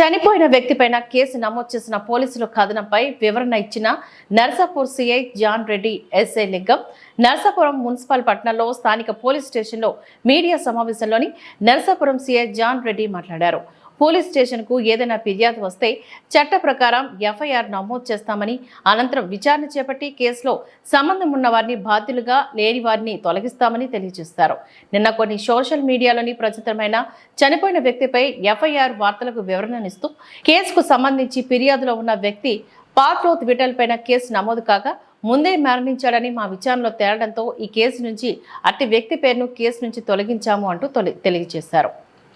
చనిపోయిన వ్యక్తిపైన కేసు నమోదు చేసిన పోలీసుల కథనంపై వివరణ ఇచ్చిన Narsapur CI John Reddy SI Lingam. Narsapuram municipal పట్టణంలో స్థానిక పోలీస్ స్టేషన్లో మీడియా సమావేశంలోని నర్సాపురం సిఐ జాన్ రెడ్డి మాట్లాడారు. పోలీస్ స్టేషన్కు ఏదైనా ఫిర్యాదు వస్తే చట్ట ప్రకారం ఎఫ్ఐఆర్ నమోదు చేస్తామని అనంతరం విచారణ చేపట్టి కేసులో సంబంధం ఉన్న వారిని బాధ్యులుగా లేని వారిని తొలగిస్తామని తెలియజేస్తారు నిన్న కొన్ని సోషల్ మీడియాలోని ప్రచురితమైన చనిపోయిన వ్యక్తిపై ఎఫ్ఐఆర్ వార్తలకు వివరణనిస్తూ కేసుకు సంబంధించి ఫిర్యాదులో ఉన్న వ్యక్తి పాత్రో విటల్ పైన కేసు నమోదు కాగా ముందే మరణించాడని మా విచారణలో తేలడంతో ఈ కేసు నుంచి అట్టి వ్యక్తి పేరును కేసు నుంచి తొలగించాము అంటూ తొలి తెలియజేశారు.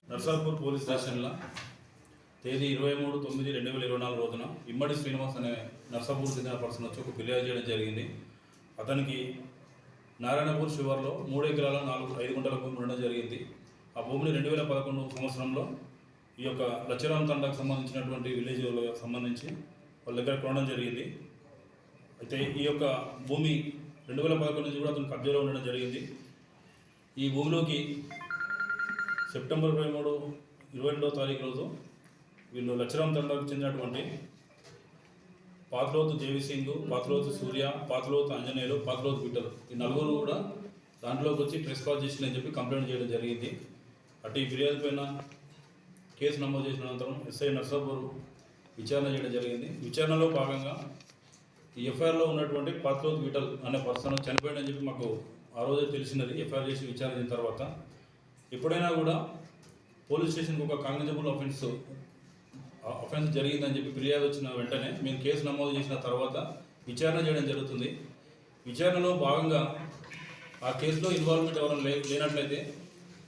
నర్సాపూర్ పోలీస్ స్టేషన్లో తేదీ ఇరవై మూడు తొమ్మిది రెండు వేల ఇరవై నాలుగు రోజున ఇమ్మడి శ్రీనివాస్ అనే నర్సాపూర్ చెందిన పర్సన్ వచ్చి ఒక ఫిర్యాదు చేయడం జరిగింది. అతనికి నారాయణపూర్ శివార్లో మూడు ఎకరాల నాలుగు ఐదు గుంటల భూమి ఉండడం జరిగింది. ఆ భూమిని రెండు వేల పదకొండు సంవత్సరంలో ఈ యొక్క లచ్చరామ్ తండాకు సంబంధించినటువంటి విలేజ్ సంబంధించి వాళ్ళ దగ్గర కొనడం జరిగింది. అయితే ఈ యొక్క భూమి రెండు వేల పదకొండు నుంచి కూడా అతను కబ్జాలో ఉండడం జరిగింది. ఈ భూమిలోకి సెప్టెంబర్ ఇరవై మూడు ఇరవై రెండవ తారీఖు రోజు వీళ్ళు లచ్చరామ్ తండాకు చెందినటువంటి పాతలోతు దేవిసింగ్ పాతలోతు సూర్య పాతలోతు ఆంజనేయులు పాతలోతు బిడ్డలు ఈ నలుగురు కూడా దాంట్లోకి వచ్చి ప్రెస్ కాల్ చేసిందని చెప్పి కంప్లైంట్ చేయడం జరిగింది. అటు ఈ ఫిర్యాదు పైన కేసు నమోదు చేసిన అనంతరం ఎస్ఐ నర్సాపూర్ విచారణ చేయడం జరిగింది. విచారణలో భాగంగా ఈ ఎఫ్ఐఆర్లో ఉన్నటువంటి పాత్రోత్ విటల్ అనే పర్సన్ చనిపోయాడని చెప్పి మాకు ఆ రోజే తెలిసినది. ఎఫ్ఐఆర్ చేసి విచారణ చేసిన తర్వాత ఎప్పుడైనా కూడా పోలీస్ స్టేషన్కి ఒక కాంగ్రెజబుల్ అఫెన్స్ అఫెన్స్ జరిగిందని చెప్పి ఫిర్యాదు వచ్చిన వెంటనే మేము కేసు నమోదు చేసిన తర్వాత విచారణ చేయడం జరుగుతుంది. విచారణలో భాగంగా ఆ కేసులో ఇన్వాల్వ్మెంట్ ఎవరైనా లే లేనట్లయితే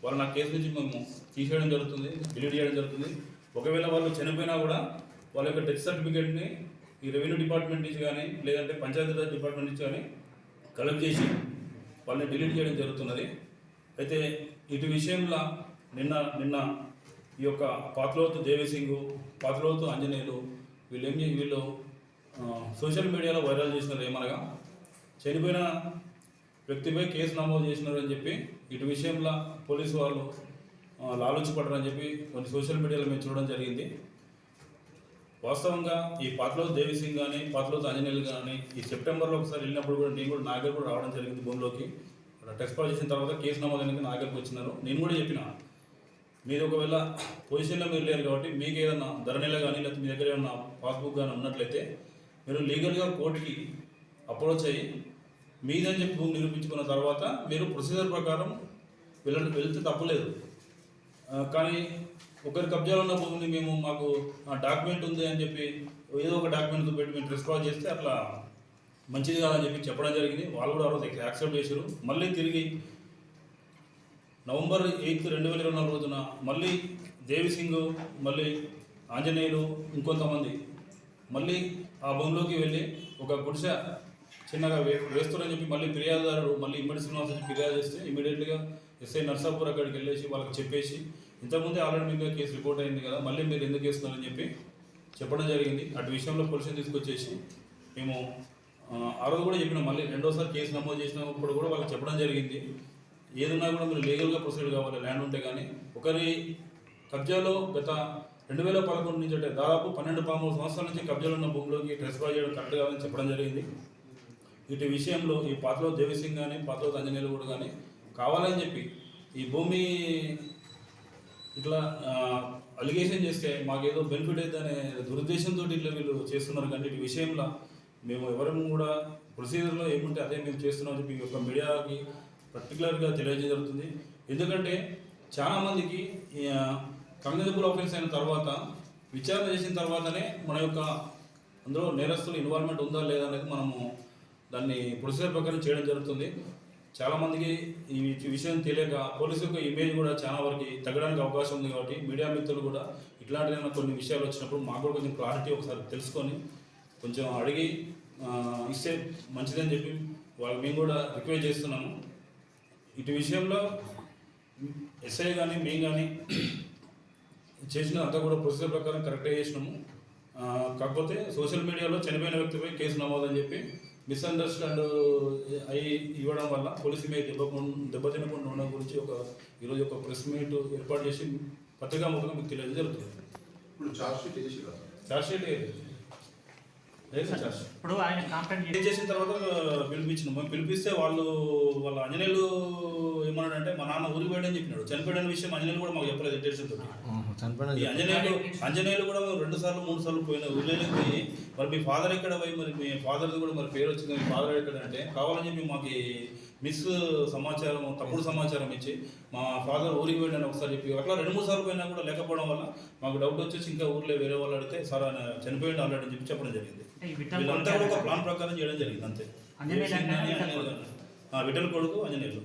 వాళ్ళని ఆ కేసు నుంచి మేము తీసేయడం జరుగుతుంది డిలీట్ చేయడం జరుగుతుంది. ఒకవేళ వాళ్ళు చనిపోయినా కూడా వాళ్ళ యొక్క డెత్ సర్టిఫికేట్ని ఈ రెవెన్యూ డిపార్ట్మెంట్ నుంచి కానీ లేదంటే పంచాయతీరాజ్ డిపార్ట్మెంట్ నుంచి కానీ కలెక్ట్ చేసి వాళ్ళని డిలీట్ చేయడం జరుగుతున్నది. అయితే ఇటు విషయంలో నిన్న నిన్న ఈ యొక్క పాత్రలోతు దేవిసింగ్ పాత్రలోతు ఆంజనేయులు వీళ్ళు ఏం వీళ్ళు సోషల్ మీడియాలో వైరల్ చేసినారు ఏమనగా చనిపోయిన వ్యక్తిపై కేసు నమోదు చేసినారు అని చెప్పి ఇటు విషయంలో పోలీసు వాళ్ళు ఆ, లాలూచిపడ్డారని చెప్పి కొన్ని సోషల్ మీడియాలో మేము చూడడం జరిగింది. వాస్తవంగా ఈ పాత్రలో దేవిసింగ్ కానీ పాత్రలో ఆంజనేయులు కానీ ఈ సెప్టెంబర్లో ఒకసారి వెళ్ళినప్పుడు కూడా నేను కూడా నాగర్ కూడా రావడం జరిగింది భూమిలోకి. అక్కడ టెస్ట్ చేసిన తర్వాత కేసు నమోదైనది నా దగ్గరకు వచ్చినారు. నేను కూడా చెప్పిన మీరు ఒకవేళ పొజిషన్లో మీరు లేరు కాబట్టి మీకు ఏదైనా ధరణిలో కానీ లేకపోతే మీ దగ్గర ఏమన్నా పాస్బుక్ కానీ ఉన్నట్లయితే మీరు లీగల్గా కోర్టుకి అప్రోచ్ అయ్యి మీదని చెప్పి భూమి నిరూపించుకున్న తర్వాత మీరు ప్రొసీజర్ ప్రకారం వెళ్ళ వెళ్తే తప్పలేదు. కానీ ఒకరి కబ్జాలో ఉన్న భూమిని మేము మాకు ఆ డాక్యుమెంట్ ఉంది అని చెప్పి ఏదో ఒక డాక్యుమెంట్ పెట్టి మేము రెస్పాన్స్ చేస్తే అట్లా మంచిది కాదని చెప్పి చెప్పడం జరిగింది. వాళ్ళు కూడా ఆ రోజు యాక్సెప్ట్ చేశారు. మళ్ళీ తిరిగి నవంబర్ ఎయిత్ రెండు వేల ఇరవై నాలుగు రోజున మళ్ళీ దేవిసింగ్ మళ్ళీ ఆంజనేయులు ఇంకొంతమంది మళ్ళీ ఆ భూమిలోకి వెళ్ళి ఒక గుడిసె చిన్నగా వే వేస్తారని చెప్పి మళ్ళీ ఫిర్యాదుదారుడు మళ్ళీ ఇమ్మడి శ్రీనివాస్ వచ్చి ఫిర్యాదు చేస్తే ఇమీడియట్గా ఎస్ఐ నర్సాపూర్ అక్కడికి వెళ్ళేసి వాళ్ళకి చెప్పేసి ఇంతకుముందే ఆల్రెడీ మీద కేసు రిపోర్ట్ అయింది కదా మళ్ళీ మీరు ఎందుకు వేస్తున్నారని చెప్పి చెప్పడం జరిగింది. అటు విషయంలో పోలీసులు తీసుకొచ్చేసి మేము ఆ, రోజు కూడా చెప్పిన మళ్ళీ రెండోసారి కేసు నమోదు చేసినప్పుడు కూడా వాళ్ళకి చెప్పడం జరిగింది. ఏదన్నా కూడా మీరు లీగల్గా ప్రొసీడ్ కావాలి ల్యాండ్ ఉంటే కానీ. ఒకరి కబ్జాలో గత రెండు వేల పదకొండు నుంచి అంటే దాదాపు పన్నెండు పదమూడు సంవత్సరాల నుంచి కబ్జాలో ఉన్న భూమిలోకి ట్రెస్పా చేయడం కరెక్ట్ కాదని చెప్పడం జరిగింది. ఇటు విషయంలో ఈ పాత్రలో దేవిసింగ్ కానీ పాత్రలో అంజనేయులు కూడా కానీ కావాలని చెప్పి ఈ భూమి ఇట్లా అలిగేషన్ చేస్తే మాకేదో బెనిఫిట్ అవుతుందనే దురుద్దేశంతో ఇట్లా వీళ్ళు చేస్తున్నారు. కానీ ఇటు విషయంలో మేము ఎవరం కూడా ప్రొసీజర్లో ఏముంటే అదే మేము చేస్తున్నాం చెప్పి ఈ యొక్క మీడియాకి పర్టికులర్గా తెలియజేయడం జరుగుతుంది. ఎందుకంటే చాలామందికి కమ్యూనిబుల్ ఆఫెన్స్ అయిన తర్వాత విచారణ చేసిన తర్వాతనే మన యొక్క అందులో నేరస్తులు ఇన్వాల్వ్మెంట్ ఉందా లేదా అనేది మనము దాన్ని ప్రొసీజర్ ప్రకారం చేయడం జరుగుతుంది. చాలామందికి ఈ విషయం తెలియక పోలీసు యొక్క ఇమేజ్ కూడా చాలా వరకు తగ్గడానికి అవకాశం ఉంది కాబట్టి మీడియా మిత్రులు కూడా ఇట్లాంటి కొన్ని విషయాలు వచ్చినప్పుడు మాకు కూడా కొంచెం క్లారిటీ ఒకసారి తెలుసుకొని కొంచెం అడిగి ఇస్తే మంచిదని చెప్పి వాళ్ళు మేము కూడా రిక్వెస్ట్ చేస్తున్నాము. ఇటు విషయంలో ఎస్ఐ కానీ మేము కానీ చేసిన అంతా కూడా ప్రొసీజర్ ప్రకారం కరెక్ట్గా చేసినాము. కాకపోతే సోషల్ మీడియాలో చనిపోయిన వ్యక్తిపై కేసు నమోదని చెప్పి మిస్అండర్స్టాండ్ అయి ఇవ్వడం వల్ల పోలీస్ ఇమేజ్ దెబ్బకుండా దెబ్బతినకుండా ఉండడం గురించి ఒక ఈరోజు ఒక ప్రెస్ మీట్ ఏర్పాటు చేసి పత్రికా ముఖంగా మీకు తెలియజేయడం జరుగుతుంది. ఇప్పుడు చార్జ్ షీట్ చార్జ్ షీట్ లేదు లేదు చార్జ్ షీట్ ఇప్పుడు ఆయన కంప్లైంట్ చేసిన తర్వాత పిలిపించిన మేము పిలిపిస్తే వాళ్ళు వాళ్ళ అంజనేయులు ఏమన్నాడంటే మా నాన్న ఊరికి పోయాడని చెప్పినాడు. చనిపోయిన విషయం అంజనేయులు కూడా మాకు చెప్పలేదు ఇంటెన్షన్ తోటి. అంజనేయులు అంజనేయులు కూడా మేము రెండు సార్లు మూడు సార్లు పోయిన. ఊళ్ళోకి పోయి మరి మీ ఫాదర్ ఎక్కడ పోయి మరి మీ ఫాదర్ది కూడా మరి పేరు వచ్చింది. మీ ఫాదర్ ఎక్కడ అంటే కావాలని చెప్పి మాకు మిస్ సమాచారం తప్పుడు సమాచారం ఇచ్చి మా ఫాదర్ ఊరికి పోయినా ఒకసారి చెప్పి అట్లా రెండు మూడు సార్లు పోయినా కూడా లేకపోవడం వల్ల మాకు డౌట్ వచ్చేసి ఇంకా ఊర్లో వేరే వాళ్ళు అడిగితే సార్ ఆయన చనిపోయింది ఆల్రెడీ అని చెప్పి చెప్పడం జరిగింది. వీళ్ళంతా కూడా ఒక ప్లాన్ ప్రకారం చేయడం జరిగింది అంతే. విఠల్ విఠల్ కొడుకు అంజనేయులు